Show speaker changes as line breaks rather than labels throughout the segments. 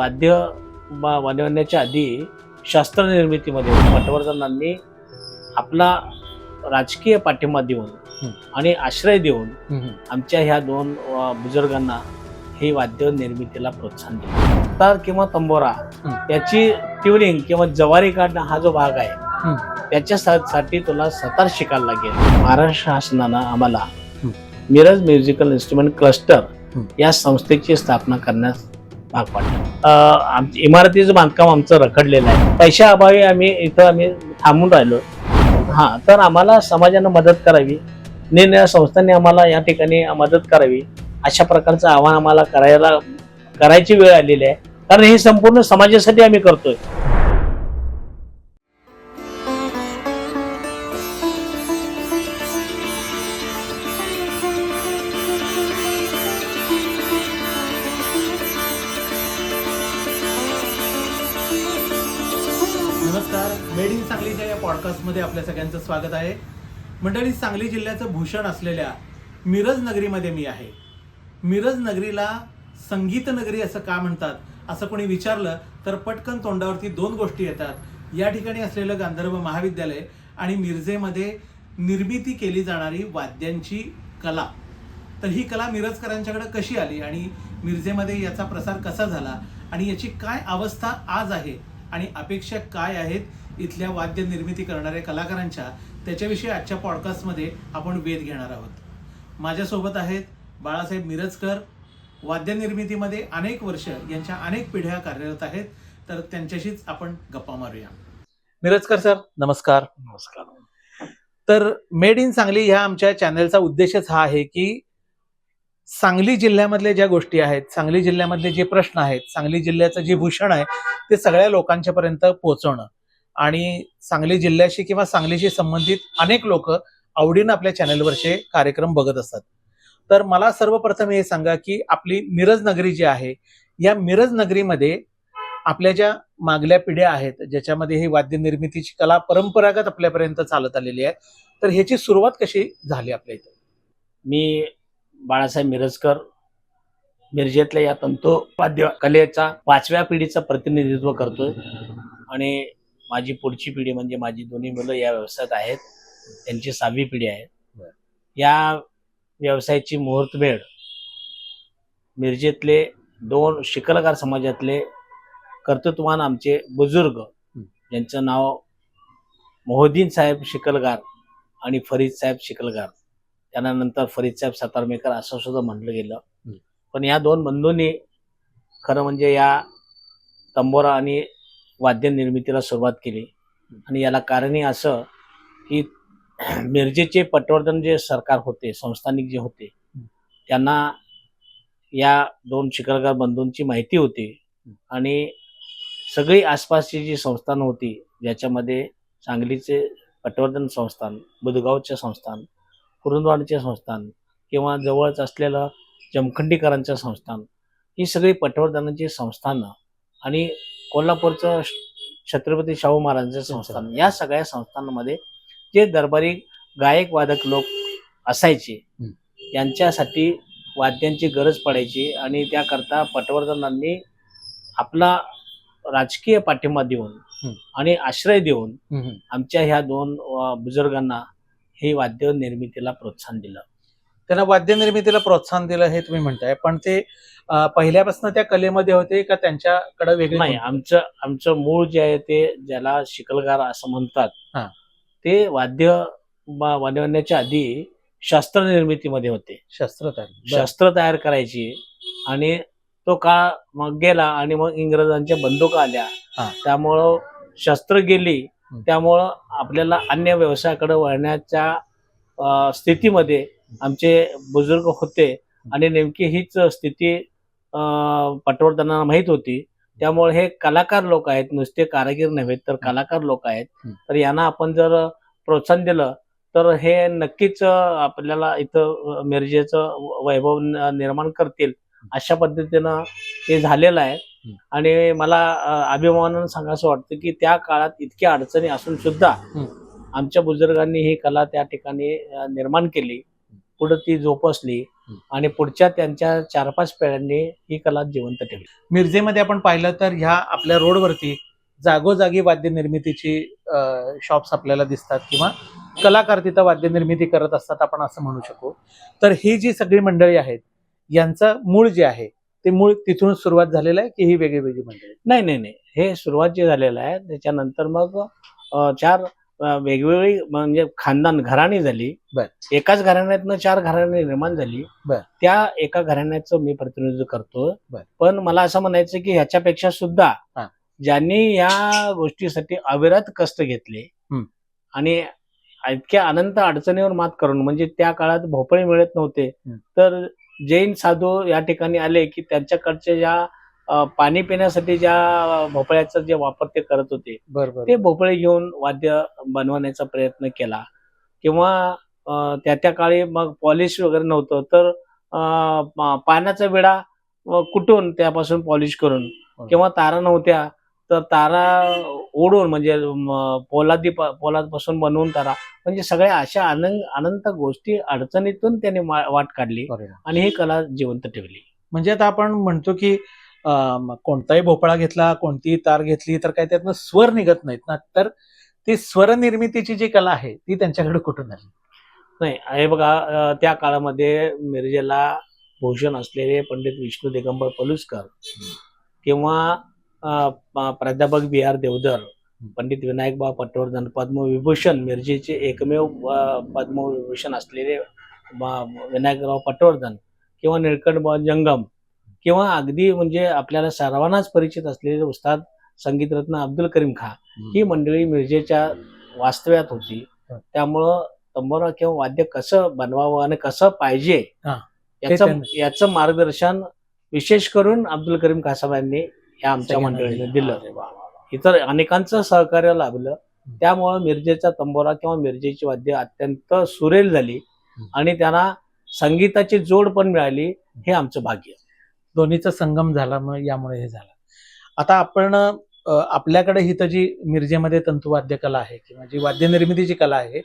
वाद्य बनवण्याच्या आधी शस्त्र निर्मितीमध्ये पटवर्धनांनी आपला राजकीय पाठिंबा देऊन. आणि आश्रय देऊन. आमच्या ह्या दोन बुजुर्गांना ही वाद्य निर्मितीला प्रोत्साहन दिलं तार किंवा तंबोरा
हं.
याची ट्युनिंग किंवा जवारी काढणं हा जो भाग आहे. त्याच्यासाठी तुला सतार शिकायला लागेल महाराष्ट्र शासनानं आम्हाला. Miraj musical instrument cluster. या संस्थेची स्थापना करण्यास भाग पाडलं इमारतीचं बांधकाम आमचं रखडलेलं आहे. पैशाअभावी आम्ही इथं आम्ही थांबून राहिलो. हा तर आम्हाला समाजानं मदत करावी. निरनिराळ्या संस्थांनी आम्हाला या ठिकाणी मदत करावी. अशा प्रकारचं आव्हान आम्हाला करायला करायची वेळ आलेली आहे. कारण हे संपूर्ण समाजासाठी आम्ही करतोय.
स्वागत आहे. मंडळी सांगली जिल्ह्याचं भूषण असलेल्या मिरज नगरीमध्ये मी आहे. मिरज नगरीला संगीत नगरी असं का म्हणतात असं कोणी विचारलं तर पटकन तोंडावरती दोन गोष्टी येतात. या ठिकाणी असलेलं गांधर्व महाविद्यालय आणि मिरजेमध्ये निर्मिती केली जाणारी वाद्यांची कला. तर ही कला मिरजकरांच्याकडे कशी आली आणि मिरजेमध्ये याचा प्रसार कसा झाला आणि याची काय अवस्था आज आहे आणि अपेक्षा काय आहेत इथल्या वाद्य निर्मिती करणाऱ्या कलाकारांच्या त्याच्याविषयी आजच्या पॉडकास्टमध्ये आपण वेध घेणार आहोत. माझ्यासोबत आहेत बाळासाहेब मिरजकर वाद्य निर्मितीमध्ये अनेक वर्ष यांच्या अनेक पिढ्या कार्यरत आहेत तर त्यांच्याशीच आपण गप्पा मारूया. मिरजकर सर नमस्कार.
नमस्कार.
तर मेड इन सांगली ह्या आमच्या चॅनलचा उद्देशच हा आहे की सांगली जिल्ह्यामधल्या ज्या गोष्टी आहेत सांगली जिल्ह्यामधले जे प्रश्न आहेत सांगली जिल्ह्याचं जे भूषण आहे ते सगळ्या लोकांच्या पर्यंत पोहोचवणं. आणि सांगली जिल्ह्याशी किंवा सांगलीशी संबंधित अनेक लोक आवडीनं आपल्या चॅनलवरचे कार्यक्रम बघत असतात. तर मला सर्वप्रथम हे सांगा की आपली मिरज नगरी जी आहे या मिरज नगरीमध्ये आपल्या ज्या मागल्या पिढ्या आहेत ज्याच्यामध्ये ही वाद्य निर्मितीची कला परंपरागत आपल्यापर्यंत चालत आलेली आहे तर ह्याची सुरुवात कशी झाली आपल्या इथं?
मी बाळासाहेब मिरजकर मिरजेतल्या या तंतु वाद्य कलेचा पाचव्या पिढीचं प्रतिनिधित्व करतोय. आणि माझी पुढची पिढी म्हणजे माझी दोन्ही मुलं या व्यवसायात आहेत. त्यांची सहावी पिढी आहे. या व्यवसायाची मुहूर्तमेढ मिरजेतले दोन शिकलगार समाजातले कर्तृत्वान आमचे बुजुर्ग ज्यांचं नाव मोहद्दीन साहेब शिकलगार आणि फरीद साहेब शिकलगार. त्यांना नंतर फरीद साहेब सतारमेकर असं सुद्धा म्हटलं गेलं. पण या दोन बंधूंनी खरं म्हणजे या तंबोरा आणि वाद्य निर्मितीला सुरुवात केली. आणि याला कारणही असं की मिरजेचे पटवर्धन जे सरकार होते संस्थानिक जे होते त्यांना या दोन शिखरगार बंधूंची माहिती होती. आणि सगळी आसपासची जी संस्थान होती ज्याच्यामध्ये सांगलीचे पटवर्धन संस्थान बुधगावचे संस्थान कुरुंदवाडचे संस्थान किंवा जवळच असलेलं जमखंडीकरांचं संस्थान ही सगळी पटवर्धनाची संस्थानं आणि कोल्हापूरचं छत्रपती शाहू महाराजांचं संस्थान या सगळ्या संस्थांमध्ये जे दरबारी गायक वादक लोक असायचे. यांच्यासाठी वाद्यांची गरज पडायची आणि त्याकरता पटवर्धनांनी आपला राजकीय पाठिंबा देऊन. आणि आश्रय देऊन आमच्या ह्या दोन बुजुर्गांना ही वाद्य निर्मितीला प्रोत्साहन दिलं
त्यांना वाद्य निर्मितीला प्रोत्साहन दिलं हे तुम्ही म्हणताय. पण ते पहिल्यापासून त्या कलेमध्ये होते का त्यांच्याकडे वेगळे
नाही आमचं आमचं मूळ जे आहे ते ज्याला शिकलगार असं म्हणतात
हा.
ते वाद्य बनवण्याच्या आधी शस्त्र निर्मितीमध्ये होते.
शस्त्र तयार.
शस्त्र तयार करायची आणि तो काळ मग गेला आणि मग इंग्रजांच्या बंदुका आल्या. त्यामुळं शस्त्र गेली. त्यामुळं आपल्याला अन्य व्यवसायाकडे वळण्याच्या स्थितीमध्ये आमचे बुजुर्ग होते आणि नेमकी हीच स्थिती पटवर्धनांना माहीत होती त्यामुळे हे कलाकार लोक आहेत नुसते कारागीर नव्हे तर कलाकार लोक आहेत. तर यांना आपण जर प्रोत्साहन दिलं तर हे नक्कीच आपल्याला इथं मिरजेचं वैभव निर्माण करतील अशा पद्धतीनं हे झालेलं आहे. आणि मला अभिमानानं सांगायचं वाटतं की त्या काळात इतक्या अडचणी असून सुद्धा. आमच्या बुजुर्गांनी ही कला त्या ठिकाणी निर्माण केली पुढे ती जोपासली आणि पुढच्या त्यांच्या चार पाच पिढ्यांनी ही कला जिवंत ठेवली.
मिरजेमध्ये आपण पाहिलं तर ह्या आपल्या रोडवरती जागोजागी वाद्य निर्मितीची शॉप्स आपल्याला दिसतात किंवा कलाकार तिथं वाद्य निर्मिती करत असतात आपण असं म्हणू शकू. तर ही जी सगळी मंडळी आहेत यांचं मूळ जे आहे ते मूळ तिथून सुरुवात झालेलं आहे की ही वेगळी वेगळी मंडळी?
नाही नाही नाही. हे सुरुवात जे झालेलं आहे त्याच्यानंतर मग चार वेगवेगळी म्हणजे खानदान घराणी झाली. एकाच घराण्यातनं चार घराणी निर्माण झाली. त्या एका घराण्याचं मी प्रतिनिधित्व करतो. पण मला असं म्हणायचं की ह्याच्यापेक्षा सुद्धा. ज्यांनी या गोष्टीसाठी अविरत कष्ट घेतले. आणि इतक्या अनंत अडचणीवर मात करून म्हणजे त्या काळात भोपळे मिळत नव्हते. तर जैन साधू या ठिकाणी आले की त्यांच्याकडचे ज्या पाणी पिण्यासाठी ज्या भोपळ्याचा जे वापर ते करत होते
बरोबर
ते भोपळे घेऊन वाद्य बनवण्याचा प्रयत्न केला. किंवा त्या त्या काळी मग पॉलिश वगैरे नव्हतं तर पाण्याचा विडा कुटून त्यापासून पॉलिश करून किंवा तारा नव्हत्या तर तारा ओढून म्हणजे पोलादी पोलादपासून बनवून तारा म्हणजे सगळ्या अशा अनंत अनंत गोष्टी अडचणीतून त्यांनी वाट काढली. आणि ही कला जिवंत ठेवली.
म्हणजे आता आपण म्हणतो की कोणताही भोपळा घेतला कोणतीही तार घेतली तर काय त्यातनं स्वर निघत नाहीत ना. तर ती स्वर निर्मितीची जी कला आहे ती त्यांच्याकडे कुठून आली?
नाही हे बघा त्या काळामध्ये मिरजेला भूषण असलेले पंडित विष्णू दिगंबर पलुसकर किंवा प्राध्यापक बी आर देवधर पंडित विनायकबा पटवर्धन पद्मविभूषण मिरजेचे एकमेव पद्मविभूषण असलेले विनायकराव पटवर्धन किंवा निळकंठ जंगम किंवा अगदी म्हणजे आपल्याला सर्वांनाच परिचित असलेले उस्ताद संगीतरत्न अब्दुल करीम खा ही मंडळी मिरजेच्या वास्तव्यात होती. त्यामुळं तंबोरा किंवा वाद्य कसं बनवावं आणि कसं पाहिजे. याचं मार्गदर्शन विशेष करून अब्दुल करीम खासाब यांनी या आमच्या मंडळीने
दिलं.
इतर अनेकांचं सहकार्य लाभलं त्यामुळं मिरजेचा तंबोरा किंवा मिरजेची वाद्य अत्यंत सुरेल झाली. आणि त्यांना संगीताची जोड पण मिळाली हे आमचं भाग्य
दोन्हीचा संगम झाला मग यामुळे हे झालं. आता आपण आपल्याकडे ही तर जी मिरजेमध्ये तंतुवाद्य कला आहे किंवा जी वाद्य निर्मितीची कला आहे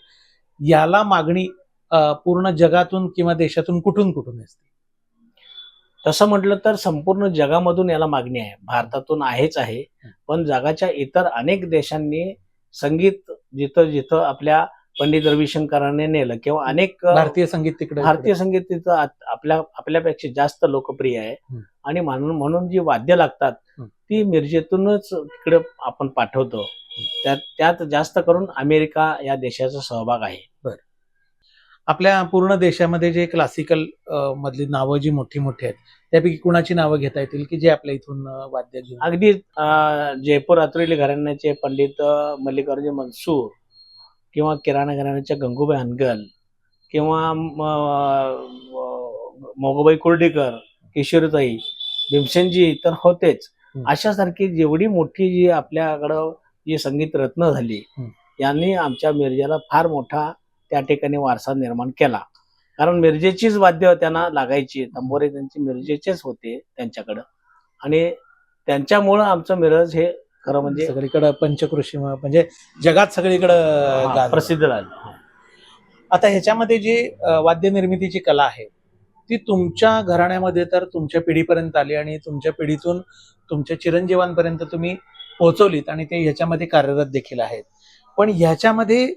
याला मागणी पूर्ण जगातून किंवा देशातून कुठून कुठून असते?
तसं म्हटलं तर संपूर्ण जगामधून याला मागणी आहे. भारतातून आहेच आहे. पण जगाच्या इतर अनेक देशांनी संगीत जिथं जिथं आपल्या पंडित रविशंकरांनी नेलं किंवा अनेक
भारतीय संगीत तिकडे
भारतीय संगीत तिथं आपल्या आपल्यापेक्षा जास्त लोकप्रिय आहे. आणि म्हणून म्हणून जी वाद्य लागतात. ती मिरजेतूनच तिकडे आपण पाठवतो. त्यात त्यात जास्त करून अमेरिका या देशाचा सहभाग आहे.
आपल्या पूर्ण देशामध्ये जे क्लासिकल मधली नावं जी मोठी मोठी आहेत त्यापैकी कुणाची नावं घेता येतील की जे आपल्या इथून वाद्य घेऊन?
अगदी जयपूर अत्रेली घराण्याचे पंडित मल्लिकार्जुन मनसूर किंवा किराणा घराण्याच्या गंगूबाई हनगल किंवा मोगोबाई कुर्डीकर किशोरताई भीमसेनजी तर होतेच. अशासारखी जेवढी मोठी जी आपल्याकडं जी संगीत रत्न झाली. यांनी आमच्या मिरजेला फार मोठा त्या ठिकाणी वारसा निर्माण केला कारण मिरजेचीच वाद्य त्यांना लागायची तंबोरे त्यांचे मिरजेचेच होते त्यांच्याकडं आणि त्यांच्यामुळं आमचं मिरज हे खरं म्हणजे
सगळीकडे पंचकृषी म्हणजे जगात सगळीकडे.
प्रसिद्ध झालं.
आता ह्याच्यामध्ये जी वाद्य निर्मितीची कला आहे ती तुमच्या घराण्यामध्ये तर तुमच्या पिढीपर्यंत आली आणि तुमच्या पिढीतून तुमच्या चिरंजीवांपर्यंत तुम्ही पोहोचवलीत आणि ते ह्याच्यामध्ये कार्यरत देखील आहेत. पण ह्याच्यामध्ये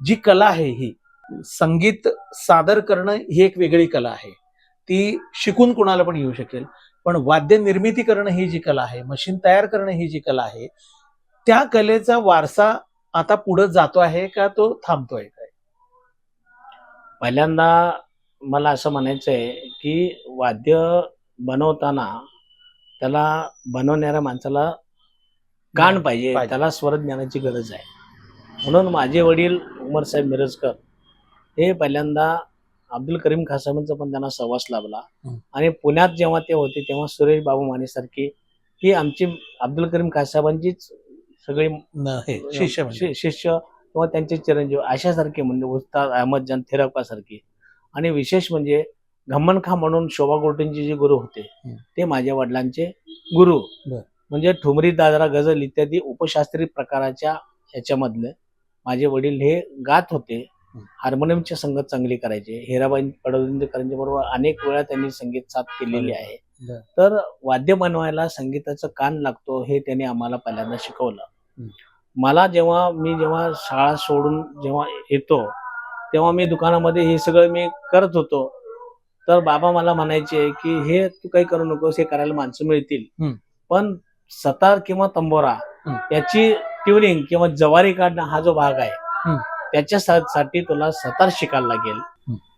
जी कला आहे ही संगीत सादर करणं ही एक वेगळी कला आहे. ती शिकून कुणाला पण येऊ शकेल. पण वाद्य निर्मिती करणं ही जी कला आहे मशीन तयार करणं ही जी कला आहे त्या कलेचा वारसा आता पुढे जातो आहे का तो थांबतोय काय
पहिल्यांदा मला असं म्हणायचं आहे की वाद्य बनवताना त्याला बनवणाऱ्या माणसाला पाहिजे
पाहिजे.
त्याला स्वरज्ञानाची गरज आहे म्हणून माझे वडील उमरसाहेब मिरजकर हे पहिल्यांदा अब्दुल करीम खासाबांचा पण त्यांना सहवास लाभला. आणि पुण्यात जेव्हा ते होते तेव्हा सुरेश बाबू मानेसारखी ही आमची अब्दुल करीम खासाबांचीच सगळी
शिष्य म्हणजे.
शिष्य किंवा त्यांचे चिरंजीव अशासारखे म्हणजे उस्ताद अहमद जान थेरप्पासारखे आणि विशेष म्हणजे घम्मन खा म्हणून शोभा गोटेंचे जे गुरु होते. ते माझ्या वडिलांचे गुरु. म्हणजे ठुमरी दादरा गझल इत्यादी उपशास्त्रीय प्रकाराच्या ह्याच्यामधले माझे वडील हे गात होते हार्मोनियमची संगत चांगली करायची हिराबाई पडवळीकरांच्या बरोबर अनेक वेळा त्यांनी संगीत साथ केलेली आहे. तर वाद्य बनवायला संगीताचं कान लागतो हे त्यांनी आम्हाला पहिल्यांदा शिकवलं. मला जेव्हा मी जेव्हा शाळा सोडून जेव्हा येतो तेव्हा मी दुकानामध्ये हे सगळं मी करत होतो तर बाबा मला म्हणायचे की हे तू काही करू नकोस हे करायला माणसं मिळतील. पण सतार किंवा तंबोरा. याची ट्युनिंग किंवा जवारी काढणं हा जो भाग आहे. त्याच्यासाठी तुला सतार शिकायला लागेल.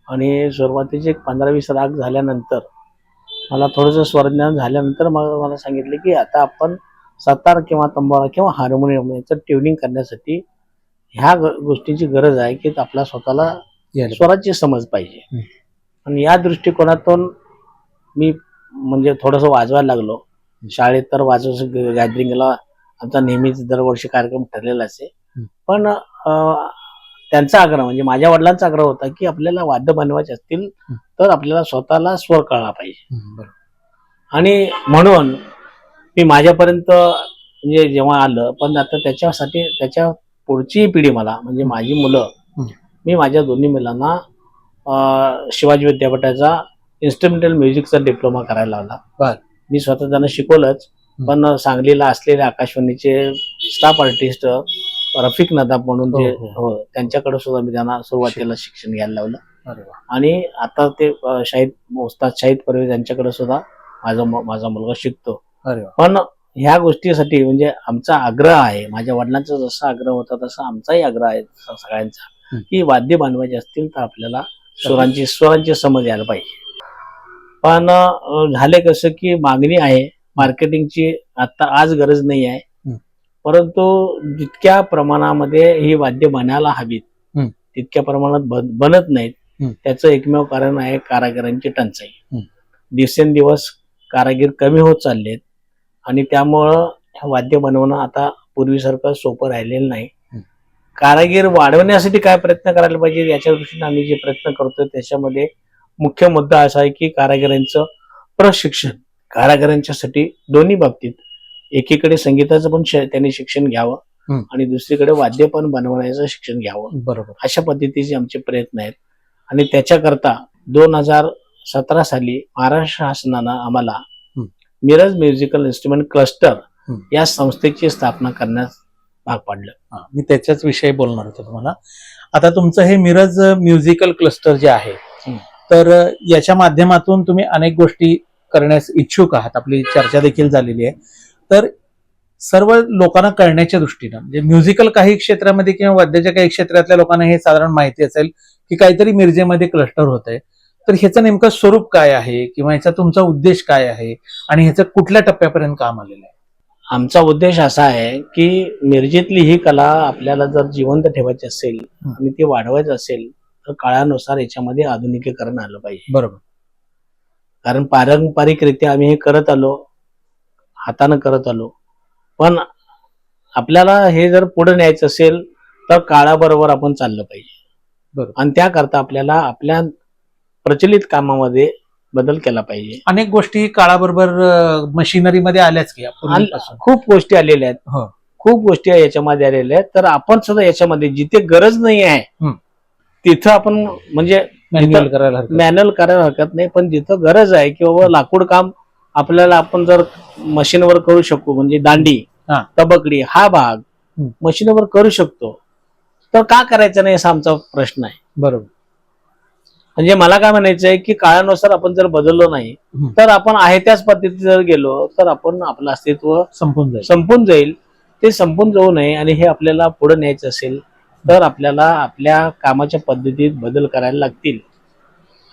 आणि सुरुवातीचे पंधरा वीस राग झाल्यानंतर मला थोडंसं स्वरज्ञान झाल्यानंतर मग मला सांगितले की आता आपण सतार किंवा तंबोरा किंवा हार्मोनियम याचं ट्युनिंग करण्यासाठी ह्या गोष्टीची गरज आहे की आपला स्वतःला स्वराची समज पाहिजे. आणि या दृष्टिकोनातून मी म्हणजे थोडंसं वाजवायला लागलो शाळेत तर वाजव गॅदरिंगला आमचा नेहमीच दरवर्षी कार्यक्रम ठरलेला असे. पण त्यांचा आग्रह म्हणजे माझ्या वडिलांचा आग्रह होता की आपल्याला वाद्य बनवायचे असतील. तर आपल्याला स्वतःला स्वर कळला पाहिजे. आणि म्हणून मी माझ्यापर्यंत म्हणजे जेव्हा आलं पण आता त्याच्यासाठी त्याच्या पुढची पिढी मला म्हणजे माझी मुलं. मी माझ्या दोन्ही मुलांना शिवाजी विद्यापीठाचा इन्स्ट्रुमेंटल म्युझिकचा डिप्लोमा करायला लावला. मी स्वतः त्यांना शिकवलंच. पण सांगलीला असलेले आकाशवाणीचे स्टाफ आर्टिस्ट रफिक नदाब म्हणून जे
हो,
हो त्यांच्याकडे सुद्धा मी त्यांना सुरुवातीला शिक्षण घ्यायला लावलं. आणि आता ते शाहिद उस्ताद शाहिद परवे यांच्याकडे सुद्धा माझा माझा मुलगा शिकतो. पण ह्या गोष्टीसाठी म्हणजे आमचा आग्रह आहे माझ्या वडिलांचा जसा आग्रह होता तसा आमचाही आग्रह आहे सगळ्यांचा
हं.
की वाद्य बनवायचे असतील तर आपल्याला स्वरांची स्वरांची समज यायला पाहिजे पण झाले कसं की मागणी आहे मार्केटिंगची आता आज गरज नाही आहे
हं.
परंतु जितक्या प्रमाणामध्ये ही वाद्य बनायला हवीत. तितक्या प्रमाणात बन- बनत नाहीत. त्याचं एकमेव कारण आहे कारागिरांची टंचाई. दिवसेंदिवस कारागीर कमी होत चाललेत आणि त्यामुळं वाद्य बनवणं आता पूर्वीसारखं सोपं राहिलेलं नाही. कारागीर वाढवण्यासाठी काय प्रयत्न करायला पाहिजे याच्या दृष्टीने आम्ही जे प्रयत्न करतोय त्याच्यामध्ये मुख्य मुद्दा असा आहे की कारागिरांचं प्रशिक्षण कारागिरांच्यासाठी दोन्ही बाबतीत एकीकडे संगीताचं पण त्यांनी शिक्षण घ्यावं. आणि दुसरीकडे वाद्य पण बनवण्याचं शिक्षण घ्यावं
बरोबर
अशा पद्धतीचे आमचे प्रयत्न आहेत आणि त्याच्याकरता दोन हजार सतरा साली महाराष्ट्र शासनानं आम्हाला. Miraj musical instrument cluster. या संस्थेची स्थापना करण्यास भाग पाडलं
मी त्याच्याच विषयी बोलणार होतो तुम्हाला आता तुमचं हे मिरज म्युझिकल क्लस्टर जे आहे. तर याच्या माध्यमातून तुम्ही अनेक गोष्टी करण्यास इच्छुक आहात आपली चर्चा देखील झालेली आहे तर सर्व लोकांना कळण्याच्या दृष्टीनं म्हणजे म्युझिकल काही क्षेत्रामध्ये किंवा वाद्याच्या काही क्षेत्रातल्या लोकांना हे साधारण माहिती असेल की काहीतरी मिरजेमध्ये क्लस्टर होत आहे तर ह्याचं नेमकं स्वरूप काय आहे किंवा ह्याचा तुमचा उद्देश काय आहे आणि ह्याचं कुठल्या टप्प्यापर्यंत काम आलेलं आहे?
आमचा उद्देश असा आहे की मिरजेतली ही कला आपल्याला जर जिवंत ठेवायची असेल. आणि ती वाढवायची असेल तर काळानुसार याच्यामध्ये आधुनिकीकरण आलं पाहिजे.
बरोबर.
कारण पारंपरिकरित्या आम्ही हे करत आलो हातानं करत आलो पण आपल्याला हे जर पुढे न्यायचं असेल तर काळाबरोबर आपण चाललं पाहिजे
बरोबर.
आणि त्याकरता आपल्याला आपल्या प्रचलित कामामध्ये बदल केला पाहिजे
अनेक गोष्टी काळाबरोबर मशिनरीमध्ये आल्याच की पूर्वीपासून.
खूप गोष्टी आलेल्या आहेत
हो.
खूप गोष्टी याच्यामध्ये आलेल्या आहेत तर आपण सुद्धा याच्यामध्ये जिथे गरज नाही आहे
हं.
तिथं आपण म्हणजे
मॅन्युअल करायला हरकत नाही.
मॅन्युअल करायला हरकत नाही पण जिथं गरज आहे की बाबा लाकूड काम आपल्याला आपण जर मशीनवर करू शकू म्हणजे दांडी
हा.
तबकडी हा भाग. मशीनवर करू शकतो तर का करायचं नाही असा आमचा प्रश्न आहे
बरोबर
म्हणजे मला काय म्हणायचं आहे की काळानुसार आपण जर बदललो नाही. तर आपण आहे त्याच पद्धतीत जर गेलो तर आपण आपलं अस्तित्व
संपून जाईल
संपून जाईल ते संपून जाऊ नये आणि हे आपल्याला पुढे न्यायचं असेल तर आपल्याला आपल्या कामाच्या पद्धतीत बदल करायला लागतील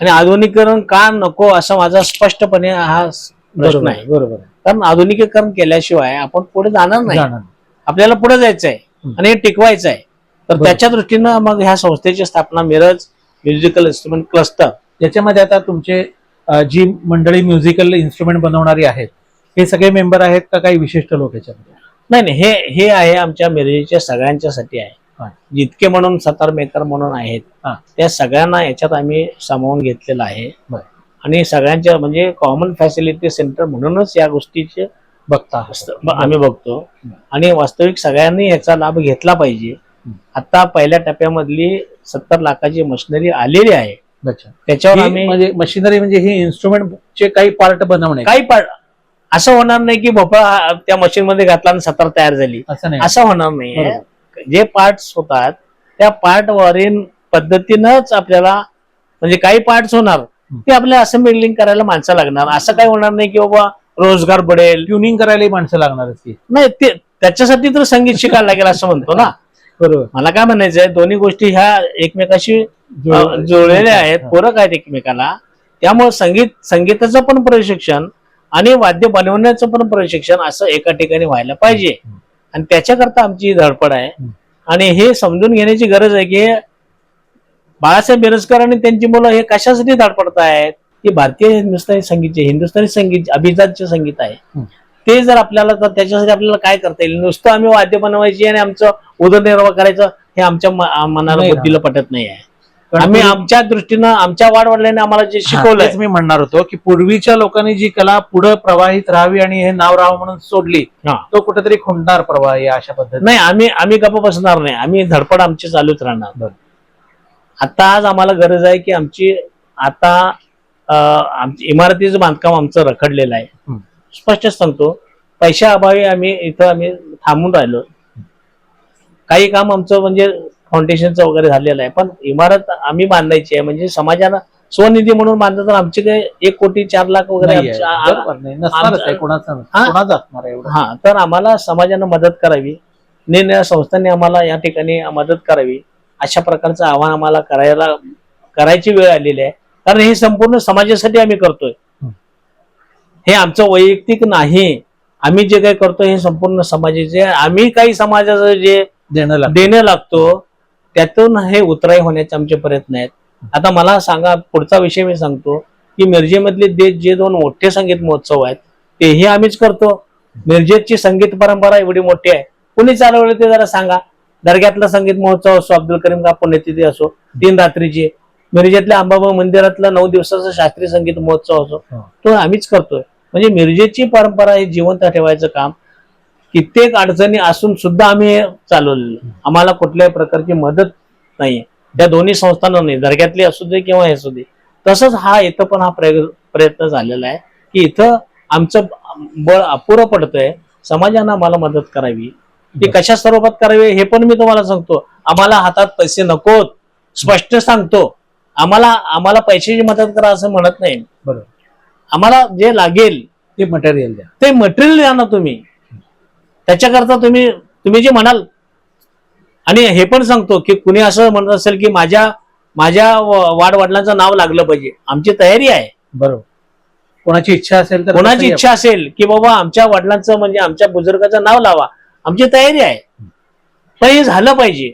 आणि आधुनिकीकरण का नको असा माझा स्पष्टपणे हा प्रश्न आहे
बरोबर.
कारण आधुनिकीकरण केल्याशिवाय आपण पुढे जाणार नाही
जाणार.
आपल्याला पुढे जायचं आहे. आणि हे टिकवायचं आहे तर
बरोबर.
त्याच्या दृष्टीनं मग ह्या संस्थेची स्थापना मिरज म्युझिकल इन्स्ट्रुमेंट क्लस्टर
याच्यामध्ये आता तुमचे अ, जी मंडळी म्युझिकल इन्स्ट्रुमेंट बनवणारी आहेत हे सगळे मेंबर आहेत का काही विशिष्ट लोक याच्यामध्ये
नाही नाही हे हे आहे आमच्या मिरजेच्या सगळ्यांच्यासाठी आहे
हा.
जितके म्हणून सतार मेकर म्हणून आहेत
हा.
त्या सगळ्यांना याच्यात आम्ही सामावून घेतलेलं आहे
बरं.
आणि सगळ्यांच्या म्हणजे कॉमन फॅसिलिटी सेंटर म्हणूनच या गोष्टीचे
बघता
आम्ही बघतो. आणि वास्तविक सगळ्यांनी याचा लाभ घेतला पाहिजे. आता पहिल्या टप्प्यामधली सत्तर लाखाची मशिनरी आलेली आहे. त्याच्यावर आम्ही
म्हणजे मशिनरी म्हणजे हे इन्स्ट्रुमेंट चे काही पार्ट बनवणे.
काही पार्ट असं होणार नाही की भोपळा त्या मशीन मध्ये घातला आणि सत्तर तयार झाली.
असं नाही.
असं होणार नाही. जे पार्ट्स होतात त्या पार्ट वरील पद्धतीनंच आपल्याला म्हणजे काही पार्ट्स होणार. ते आपल्याला असेंब्लिंग करायला माणसं लागणार. असं काही होणार नाही की बाबा रोजगार पडेल
ट्युनिंग करायला माणसं लागणार ती
नाही ते त्याच्यासाठी तर संगीत शिकायला लागेल असं म्हणतो ना.
बरोबर.
मला काय म्हणायचंय दोन्ही गोष्टी ह्या एकमेकाशी जुळलेल्या आहेत. पूरक आहेत. एकमेकाला. त्यामुळे संगीत संगीताचं पण प्रशिक्षण आणि वाद्य बनवण्याचं पण प्रशिक्षण असं एका ठिकाणी व्हायला पाहिजे. आणि त्याच्याकरता आमची धडपड आहे. आणि हे समजून घेण्याची गरज आहे की बाळासाहेब बेरोजकर आणि त्यांची मुलं हे कशासाठी धडपडत आहेत की भारतीय हिंदुस्थानी संगीत हिंदुस्थानी संगीत अभिजातचे संगीत आहे. ते जर आपल्याला तर त्याच्यासाठी आपल्याला काय करता येईल नुसतं आम्ही वाद्य बनवायची आणि आमचं उदरनिर्वाह करायचं हे आमच्या मनाला. बुद्धीला पटत नाही आहे आम्ही आमच्या दृष्टीनं आमच्या वाडवडिलांनी आम्हाला जे शिकवलंय
तेच मी म्हणणार होतो की पूर्वीच्या लोकांनी जी कला पुढे प्रवाहित राहावी आणि हे नाव राहावं म्हणून सोडली. तो कुठेतरी खुंटणार प्रवाह या अशा पद्धतीने
नाही आम्ही आम्ही गप्प बसणार नाही आम्ही धडपड आमची चालूच राहणार. आता आज आम्हाला गरज आहे की आमची आता इमारतीचं बांधकाम आमचं रखडलेलं आहे. स्पष्ट सांगतो पैशा अभावी आम्ही इथं आम्ही थांबून राहिलो. काही काम आमचं म्हणजे फाउंडेशनचं वगैरे झालेलं आहे पण इमारत आम्ही बांधायची आहे. म्हणजे समाजाला स्वनिधी म्हणून बांधलं तर आमचे काय एक कोटी चार लाख वगैरे हा? हा तर आम्हाला समाजानं मदत करावी. निरनिराळ्या संस्थांनी आम्हाला या ठिकाणी मदत करावी. अशा प्रकारचं आव्हान आम्हाला करायला करायची वेळ आलेली आहे. कारण हे संपूर्ण समाजासाठी आम्ही करतोय.
हं.
आमचं वैयक्तिक नाही. आम्ही जे काही करतोय हे संपूर्ण समाजाचे आम्ही काही समाजाचं जे
देणं लागतं.
देणं लागतो त्यातून हे उतराई होण्याचे आमचे प्रयत्न आहेत. आता मला सांगा पुढचा विषय मी सांगतो की मिरजेमधले जे जे दोन मोठे संगीत महोत्सव आहेत तेही आम्हीच करतो. मिरजेची संगीत परंपरा एवढी मोठी आहे. कुणी चालवलं ते जरा सांगा. दर्ग्यातला संगीत महोत्सव असो अब्दुल करीम का पुण्यतिथी असो तीन रात्रीची मिरजेतल्या अंबाबा मंदिरातला नऊ दिवसाचा शास्त्रीय संगीत महोत्सव असो. तो आम्हीच करतोय. म्हणजे मिरजेची परंपरा ही जिवंत ठेवायचं काम कित्येक अडचणी असून सुद्धा आम्ही हे चालवलेलं आम्हाला कुठल्याही प्रकारची मदत नाहीये. त्या दोन्ही संस्थांना नाही. दर्ग्यातली असू दे किंवा हे असू दे. तसंच हा इथं पण हा प्रय- प्रयत्न झालेला आहे की इथं आमचं बळ अपुरं पडतंय. समाजानं आम्हाला मदत करावी. ती कशा स्वरूपात करावी हे पण मी तुम्हाला सांगतो. आम्हाला हातात पैसे नकोत. स्पष्ट सांगतो. आम्हाला आम्हाला पैशाची मदत करा असं म्हणत नाही.
बरोबर
आम्हाला जे लागेल
ते मटेरियल द्या.
ते मटेरियल द्या ना तुम्ही. त्याच्याकरता तुम्ही तुम्ही जे म्हणाल. आणि हे पण सांगतो की कुणी असं म्हणत असेल की माझ्या माझ्या वाडवडिलांचं नाव लागलं पाहिजे. आमची तयारी आहे.
बरोबर. कोणाची इच्छा असेल तर
कोणाची इच्छा असेल की बाबा आमच्या वडिलांचं म्हणजे आमच्या बुजुर्गाचं नाव लावा. आमची तयारी आहे. पण हे झालं पाहिजे.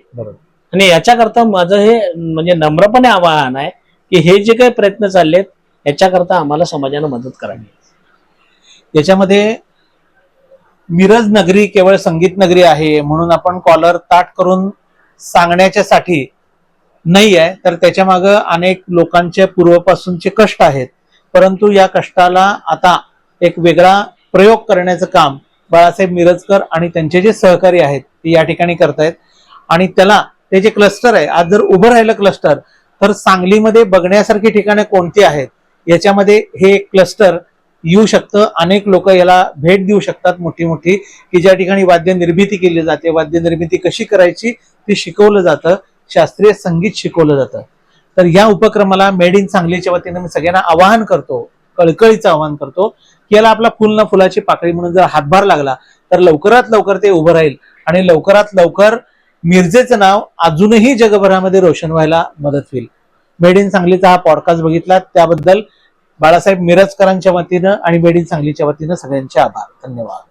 आणि याच्याकरता माझं हे म्हणजे नम्रपणे आवाहन आहे की हे जे काही प्रयत्न चाललेत याच्याकरता आम्हाला समाजानं मदत करावी.
याच्यामध्ये मिरज नगरी केवळ संगीत नगरी आहे म्हणून आपण कॉलर ताट करून सांगण्याच्यासाठी नाही आहे. तर त्याच्यामागे अनेक लोकांचे पूर्वपासूनचे कष्ट आहेत. परंतु या कष्टाला आता एक वेगळा प्रयोग करण्याचं काम बाळासाहेब मिरजकर आणि त्यांचे जे सहकारी आहेत ते या ठिकाणी करतायत. आणि त्याला ते जे क्लस्टर आहे आज जर उभं राहिलं क्लस्टर तर सांगलीमध्ये बघण्यासारखी ठिकाणे कोणती आहेत? याच्यामध्ये हे क्लस्टर येऊ शकतं. अनेक लोक याला भेट देऊ शकतात मोठी मोठी की ज्या ठिकाणी वाद्य निर्मिती केली जाते. वाद्य निर्मिती कशी करायची ते शिकवलं जातं. शास्त्रीय संगीत शिकवलं जातं. तर या उपक्रमाला मेड इन सांगलीच्या वतीने मी सगळ्यांना आवाहन करतो. कळकळीचं आवाहन करतो की याला आपला फुल ना फुलाची पाकळी म्हणून जर हातभार लागला तर लवकरात लवकर ते उभं राहील. आणि लवकरात लवकर मिरजेचं नाव अजूनही जगभरामध्ये रोशन व्हायला मदत होईल. मेड इन सांगलीचा हा पॉडकास्ट बघितला त्याबद्दल बाळासाहेब मिरजकरांच्या वतीनं आणि मेड इन सांगलीच्या वतीनं सगळ्यांचे आभार. धन्यवाद.